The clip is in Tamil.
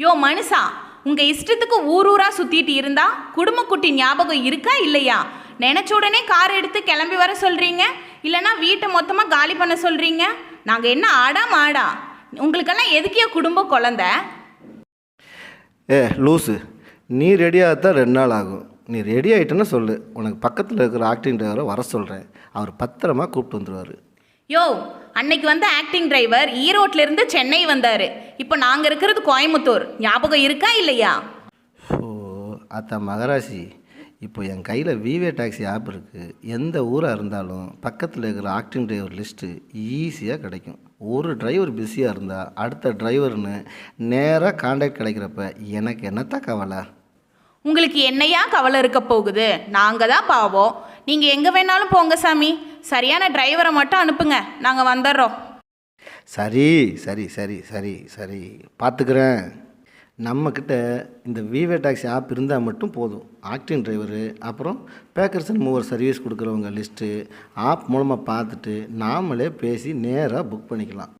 யோ மனுஷா உங்கள் இஷ்டத்துக்கு ஊர் ஊராக சுற்றிட்டு இருந்தா குடும்பக்குட்டி ஞாபகம் இருக்கா இல்லையா? நினச்ச உடனே கார் எடுத்து கிளம்பி வர சொல்கிறீங்க இல்லைனா வீட்டை மொத்தமாக காலி பண்ண சொல்கிறீங்க நாங்கள் என்ன ஆடா மாடா? உங்களுக்கெல்லாம் எதுக்கே குடும்ப குழந்த? ஏ லூசு நீ ரெடியாக தான் ரெண்டு நாள் ஆகும். நீ ரெடி ஆகிட்டேன்னு சொல்லு. உனக்கு பக்கத்தில் இருக்கிற ஆக்டிங் டிரைவரை வர சொல்கிறேன் அவர் பத்திரமா கூப்பிட்டு வந்துடுவார் யோ அன்னைக்கு வந்த ஆக்டிங் டிரைவர் ஈரோட்ல இருந்து சென்னை வந்தாரு. இப்போ நாங்க இருக்கிறது கோயம்புத்தூர். ஞாபகம் இருக்கா இல்லையா? ஓ அத்தா மகராசி இப்போ என் கையில் விவே டாக்ஸி ஆப் இருக்குது எந்த ஊராக இருந்தாலும் பக்கத்தில் இருக்கிற ஆக்டிங் டிரைவர் லிஸ்ட்டு ஈஸியாக கிடைக்கும். ஒரு டிரைவர் பிஸியாக இருந்தால் அடுத்த டிரைவர்னு நேராக காண்டாக்ட் கிடைக்கிறப்ப எனக்கு என்னத்த கவலை? உங்களுக்கு என்னையா கவலை இருக்க போகுது? நாங்கள் தான் பாவோம். நீங்கள் எங்கே வேணாலும் போங்க சாமி. சரியான டிரைவரை மட்டும் அனுப்புங்க. நாங்கள் வந்துடுறோம். சரி சரி சரி சரி சரி. பார்த்துக்கிறேன் நம்மக்கிட்ட இந்த விவே டாக்ஸி ஆப் இருந்தால் மட்டும் போதும். ஆக்டிங் டிரைவரு அப்புறம் பேக்கர்ஸ் அண்ட் மூவர் சர்வீஸ் கொடுக்குறவங்க லிஸ்ட்டு ஆப் மூலமாக பார்த்துட்டு நாமளே பேசி நேராக புக் பண்ணிக்கலாம்.